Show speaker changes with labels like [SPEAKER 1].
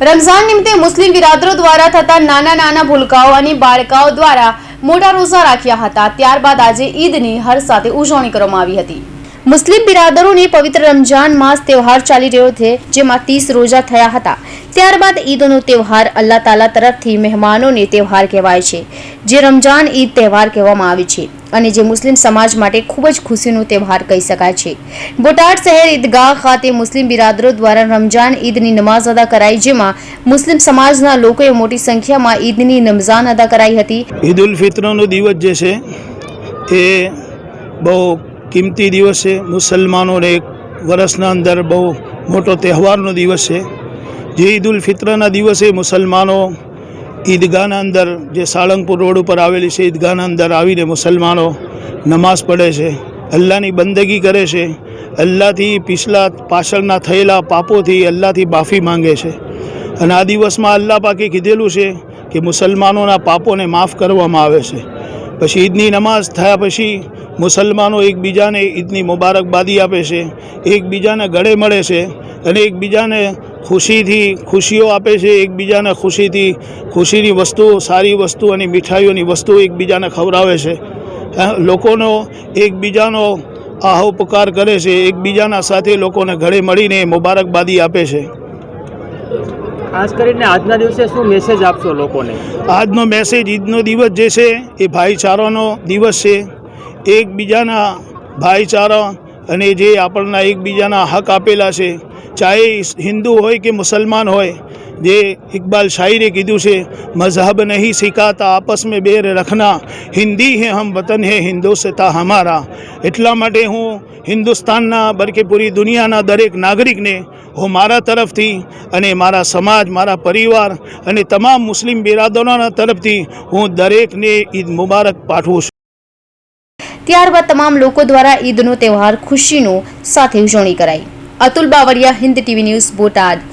[SPEAKER 1] રમઝાન નિમિત્તે મુસ્લિમ બિરાદરો દ્વારા થતા નાના નાના ભૂલકાઓ અને બાળકાઓ દ્વારા મોટા રોઝા રાખ્યા હતા. ત્યારબાદ આજે ઈદની હર સાથે ઉજવણી કરવામાં આવી હતી. મુસ્લિમ બિરાદરોને પવિત્ર રમજાન માસ તહેવાર ચાલી રહ્યો છે, જેમાં ત્રીસ રોજા થયા હતા. ત્યારબાદ ઈદનો તહેવાર અલ્લાહ તાલા તરફથી મહેમાનોને તહેવાર કહેવાય છે, જે રમજાન ઈદ તહેવાર કહેવામાં આવે છે અને જે મુસ્લિમ સમાજ માટે ખૂબ જ ખુશીનો તહેવાર કહી શકાય છે. બોટાદ શહેર ઈદગાહ ખાતે મુસ્લિમ બિરાદરો દ્વારા રમજાન ઈદની નમાઝ અદા કરાઈ, જેમાં મુસ્લિમ સમાજના લોકોએ મોટી સંખ્યામાં ઈદની નમઝાન અદા કરાઈ હતી.
[SPEAKER 2] ઈદ ઉલ ફિત્રનો દિવસ જે છે, એ બહુ કિંમતી દિવસ છે મુસલમાનોને એક વર્ષના અંદર બહુ મોટો તહેવારનો દિવસ છે. જે ઈદ ઉલ ફિત્રના દિવસે મુસલમાનો ઈદગાહના અંદર જે સાળંગપુર રોડ ઉપર આવેલી છે, ઈદગાહના અંદર આવીને મુસલમાનો નમાઝ પઢે છે, અલ્લાહની બંદગી કરે છે, અલ્લાહથી પિછલા પાછળના થયેલા પાપોથી અલ્લાહથી માફી માંગે છે. અને આ દિવસમાં અલ્લાહ પાકે કીધેલું છે કે મુસલમાનોના પાપોને માફ કરવામાં આવે છે. પછી ઈદની નમાઝ થયા પછી મુસલમાનો એકબીજાને ઈદની મુબારકબાદી આપે છે, એકબીજાને ગળે મળે છે અને એકબીજાને ખુશીથી ખુશીઓ આપે છે, એકબીજાને ખુશીથી ખુશીની વસ્તુઓ, સારી વસ્તુ અને મીઠાઈઓની વસ્તુઓ એકબીજાને ખવડાવે છે. લોકોનો એકબીજાનો આહોપકાર કરે છે, એકબીજાના સાથે લોકોને ગળે મળીને મુબારકબાદી આપે છે.
[SPEAKER 3] ખાસ કરીને આજના દિવસે શું મેસેજ આપશો લોકોને?
[SPEAKER 2] આજનો મેસેજ ઈદનો દિવસ જે છે, એ ભાઈચારાનો દિવસ છે. એકબીજાના ભાઈચારા અને જે આપણના એકબીજાના હક આપેલા છે ચાહે હિન્દુ હોય કે મુસલમાન હોય, જે ઇકબાલ શાયરે કીધું છે, મઝહબ નહીં સિખાતા આપસ મેં બેર રખના, હિન્દી હે હમ વતન હે હિન્દુસ્તા હમારા. એટલા માટે હું હિન્દુસ્તાનના બલકે પૂરી દુનિયાના દરેક નાગરિકને હું મારા તરફથી અને મારા સમાજ, મારા પરિવાર અને તમામ મુસ્લિમ બિરાદરોના તરફથી હું દરેકને ઈદ મુબારક પાઠવું છું.
[SPEAKER 1] ત્યારબાદ તમામ લોકો દ્વારા ઈદનો તહેવાર ખુશીનો સાથે ઉજવણી કરાઈ. Atul Bavaliya Hind TV news Botad